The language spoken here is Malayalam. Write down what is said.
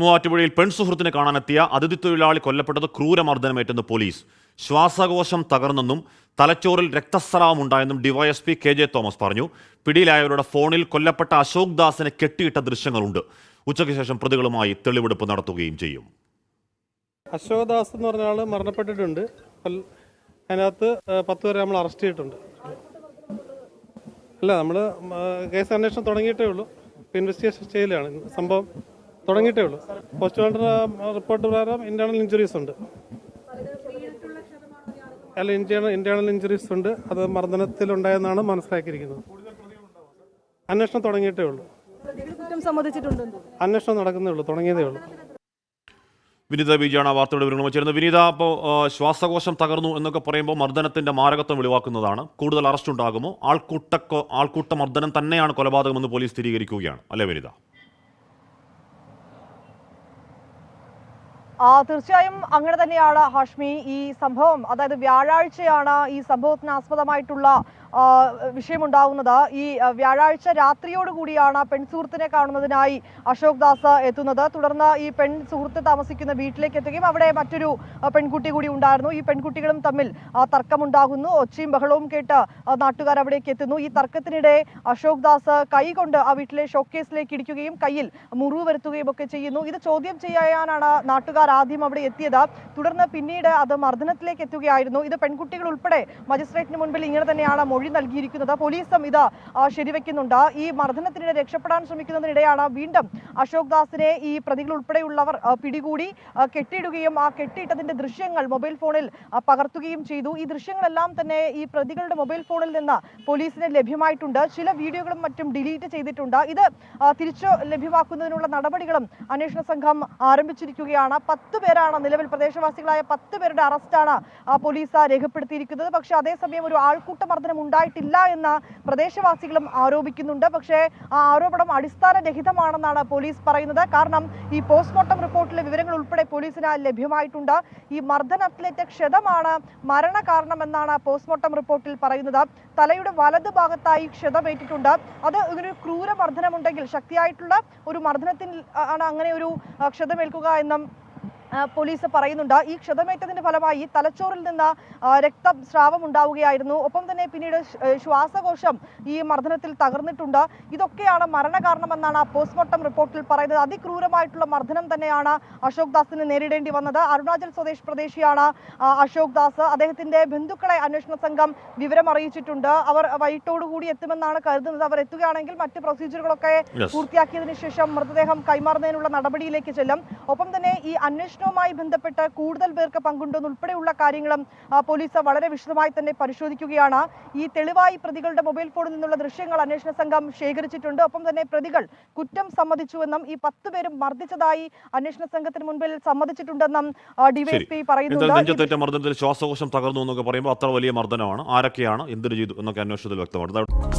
മൂവാറ്റുപുഴയിൽ പെൺസുഹൃത്തിനെ കാണാനെത്തിയ അതിഥി തൊഴിലാളി കൊല്ലപ്പെട്ടത് ക്രൂരമർദ്ദനമേറ്റെന്ന് പോലീസ്. ശ്വാസകോശം തകർന്നെന്നും തലച്ചോറിൽ രക്തസ്രാവം ഉണ്ടായെന്നും ഡിവൈഎസ്പി കെ ജെ തോമസ് പറഞ്ഞു. പിടിയിലായവരുടെ ഫോണിൽ കൊല്ലപ്പെട്ട അശോക് ദാസിനെ കെട്ടിയിട്ട ദൃശ്യങ്ങളുണ്ട്. ഉച്ചയ്ക്ക് ശേഷം പ്രതികളുമായി തെളിവെടുപ്പ് നടത്തുകയും ചെയ്യും. അശോക് ദാസ് എന്ന് പറഞ്ഞ ആൾ മരണപ്പെട്ടിട്ടുണ്ട്. അതിനകത്ത് പത്ത് പേരെ നമ്മൾ അറസ്റ്റ് ചെയ്തിട്ടുണ്ട്. അല്ല നമ്മൾ കേസ് അന്വേഷണം തുടങ്ങിയിട്ടേ ഉള്ളൂ. ഇൻവെസ്റ്റിഗേഷൻ ചെയ്യലാണ്. സംഭവം തുടങ്ങിയിട്ടേ ഉള്ളൂ. പോസ്റ്റ്മോർട്ടം റിപ്പോർട്ട് പ്രകാരം ഇന്റേണൽ ഇഞ്ചുറീസ് ഉണ്ട്. അല്ല ഇന്റേണൽ ഇന്റേണൽ ഇഞ്ചുറീസ് ഉണ്ട്. അത് മർദ്ദനത്തിലുണ്ടായെന്നാണ് മനസ്സിലാക്കിയിരിക്കുന്നത്. അന്വേഷണം തുടങ്ങിയിട്ടേ ഉള്ളൂ. അന്വേഷണം നടക്കുന്നേ ഉള്ളൂ തുടങ്ങിയതേ ഉള്ളൂ. വിനീത ബീജാണ് ആ വാർത്തയുടെ വിവരങ്ങൾ ചേരുന്നത് വിനീത അപ്പോൾ ശ്വാസകോശം തകർന്നു എന്നൊക്കെ പറയുമ്പോൾ മർദ്ദനത്തിന്റെ മാരകത്വം വെളിവാക്കുന്നതാണ്. കൂടുതൽ അറസ്റ്റ് ഉണ്ടാകുമോ? ആൾക്കൂട്ട ആൾക്കൂട്ട മർദ്ദനം തന്നെയാണ് കൊലപാതകമെന്ന് പോലീസ് സ്ഥിരീകരിക്കുകയാണ്. അല്ലേ വിനീത? തീർച്ചയായും അങ്ങനെ തന്നെയാണ് ഹാഷ്മി ഈ സംഭവം. അതായത് വ്യാഴാഴ്ചയാണ് ഈ സംഭവത്തിന് ആസ്പദമായിട്ടുള്ള വിഷയമുണ്ടാകുന്നത് ഈ വ്യാഴാഴ്ച രാത്രിയോടുകൂടിയാണ് പെൺ സുഹൃത്തിനെ കാണുന്നതിനായി അശോക് ദാസ് എത്തുന്നത്. തുടർന്ന് ഈ പെൺ സുഹൃത്ത് താമസിക്കുന്ന വീട്ടിലേക്ക് എത്തുകയും അവിടെ മറ്റൊരു പെൺകുട്ടി കൂടി ഉണ്ടായിരുന്നു. ഈ പെൺകുട്ടികളും തമ്മിൽ തർക്കമുണ്ടാകുന്നു. ഒച്ചയും ബഹളവും കേട്ട് നാട്ടുകാർ അവിടേക്ക് എത്തുന്നു. ഈ തർക്കത്തിനിടെ അശോക് ദാസ് കൈകൊണ്ട് ആ വീട്ടിലെ ഷോക്കേസിലേക്ക് ഇടിക്കുകയും കയ്യിൽ മുറിവ് വരുത്തുകയും ഒക്കെ ചെയ്യുന്നു. ഇത് ചോദ്യം ചെയ്യാനാണ് നാട്ടുകാർ ആദ്യം അവിടെ എത്തിയത്. തുടർന്ന് പിന്നീട് അത് മർദ്ദനത്തിലേക്ക് എത്തുകയായിരുന്നു. ഇത് പെൺകുട്ടികൾ ഉൾപ്പെടെ മജിസ്ട്രേറ്റിന് മുൻപിൽ ഇങ്ങനെ തന്നെയാണ് മൊഴി നൽകിയിരിക്കുന്നത്. പോലീസും ഇത് ശരിവെക്കുന്നുണ്ട്. ഈ മർദ്ദനത്തിനിടെ രക്ഷപ്പെടാൻ ശ്രമിക്കുന്നതിനിടെയാണ് വീണ്ടും അശോക് ദാസിനെ ഈ പ്രതികൾ ഉൾപ്പെടെയുള്ളവർ പിടികൂടി കെട്ടിയിടുകയും ആ കെട്ടിയിട്ടതിന്റെ ദൃശ്യങ്ങൾ മൊബൈൽ ഫോണിൽ പകർത്തുകയും ചെയ്തു. ഈ ദൃശ്യങ്ങളെല്ലാം തന്നെ ഈ പ്രതികളുടെ മൊബൈൽ ഫോണിൽ നിന്ന് പോലീസിന് ലഭ്യമായിട്ടുണ്ട്. ചില വീഡിയോകളും മറ്റും ഡിലീറ്റ് ചെയ്തിട്ടുണ്ട്. ഇത് തിരിച്ചു ലഭ്യമാക്കുന്നതിനുള്ള നടപടികളും അന്വേഷണ സംഘം ആരംഭിച്ചിരിക്കുകയാണ്. പത്ത് പേരാണ് നിലവിൽ പ്രദേശവാസികളായ പത്ത് പേരുടെ അറസ്റ്റാണ് പോലീസ് രേഖപ്പെടുത്തിയിരിക്കുന്നത്. പക്ഷേ അതേസമയം ഒരു ആൾക്കൂട്ട മർദ്ദനം ഉണ്ടായിട്ടില്ല എന്ന് പ്രദേശവാസികളും ആരോപിക്കുന്നുണ്ട്. പക്ഷേ ആ ആരോപണം അടിസ്ഥാനരഹിതമാണെന്നാണ് പോലീസ് പറയുന്നത്. കാരണം ഈ പോസ്റ്റ്മോർട്ടം റിപ്പോർട്ടിലെ വിവരങ്ങൾ ഉൾപ്പെടെ പോലീസിന് ലഭ്യമായിട്ടുണ്ട്. ഈ മർദ്ദനത്തിലേറ്റ ക്ഷതമാണ് മരണ കാരണമെന്നാണ് പോസ്റ്റ്മോർട്ടം റിപ്പോർട്ടിൽ പറയുന്നത്. തലയുടെ വലത് ഭാഗത്തായി ക്ഷതമേറ്റിട്ടുണ്ട്. അത് ഇങ്ങനെ ഒരു ക്രൂര മർദ്ദനമുണ്ടെങ്കിൽ ശക്തിയായിട്ടുള്ള ഒരു മർദ്ദനത്തിൽ ആണ് അങ്ങനെ ഒരു ക്ഷതമേൽക്കുക എന്നും പോലീസ് പറയുന്നുണ്ട്. ഈ ക്ഷതമേറ്റതിന്റെ ഫലമായി തലച്ചോറിൽ നിന്ന് രക്തം രക്തസ്രാവം ഉണ്ടാവുകയായിരുന്നു. ഒപ്പം തന്നെ പിന്നീട് ശ്വാസകോശം ഈ മർദ്ദനത്തിൽ തകർന്നിട്ടുണ്ട്. ഇതൊക്കെയാണ് മരണകാരണമെന്നാണ് പോസ്റ്റ്മോർട്ടം റിപ്പോർട്ടിൽ പറയുന്നത്. അതിക്രൂരമായിട്ടുള്ള മർദ്ദനം തന്നെയാണ് അശോക് ദാസിന് നേരിടേണ്ടി വന്നത്. അരുണാചൽ സ്വദേശ് പ്രദേശിയാണ് അശോക് ദാസ്. അദ്ദേഹത്തിന്റെ ബന്ധുക്കളെ അന്വേഷണ സംഘം വിവരം അറിയിച്ചിട്ടുണ്ട്. അവർ വൈകിട്ടോടുകൂടി എത്തുമെന്നാണ് കരുതുന്നത്. അവർ എത്തുകയാണെങ്കിൽ മറ്റ് പ്രൊസീജിയറുകളൊക്കെ പൂർത്തിയാക്കിയതിനു ശേഷം മൃതദേഹം കൈമാറുന്നതിനുള്ള നടപടിയിലേക്ക് ചെല്ലും. ഒപ്പം തന്നെ ഈ അന്വേഷണവുമായി ബന്ധപ്പെട്ട് കൂടുതൽ പേർക്ക് പങ്കുണ്ടെന്ന് ഉൾപ്പെടെയുള്ള കാര്യങ്ങളും പോലീസ് വളരെ വിശദമായി തന്നെ പരിശോധിക്കുകയാണ്. ഈ തെളിവായി പ്രതികളുടെ മൊബൈൽ ഫോണിൽ നിന്നുള്ള ദൃശ്യങ്ങൾ അന്വേഷണ സംഘം ശേഖരിച്ചിട്ടുണ്ട്. ഒപ്പം തന്നെ പ്രതികൾ കുറ്റം സമ്മതിച്ചുവെന്നും ഈ പത്ത് പേരും മർദ്ദിച്ചതായി അന്വേഷണ സംഘത്തിന് മുൻപിൽ സമ്മതിച്ചിട്ടുണ്ടെന്നും ഡിവൈഎസ്പി പറയുന്നു പറയുന്നുണ്ട്. മർദ്ദനത്തിൽ ശ്വാസകോശം തകർന്നു എന്നൊക്കെ പറയുമ്പോൾ അത്ര വലിയ മർദ്ദനമാണ്. ആരൊക്കെയാണ് എന്തിനു ചെയ്തു എന്നൊക്കെ അന്വേഷണത്തിൽ വ്യക്തമാണ്.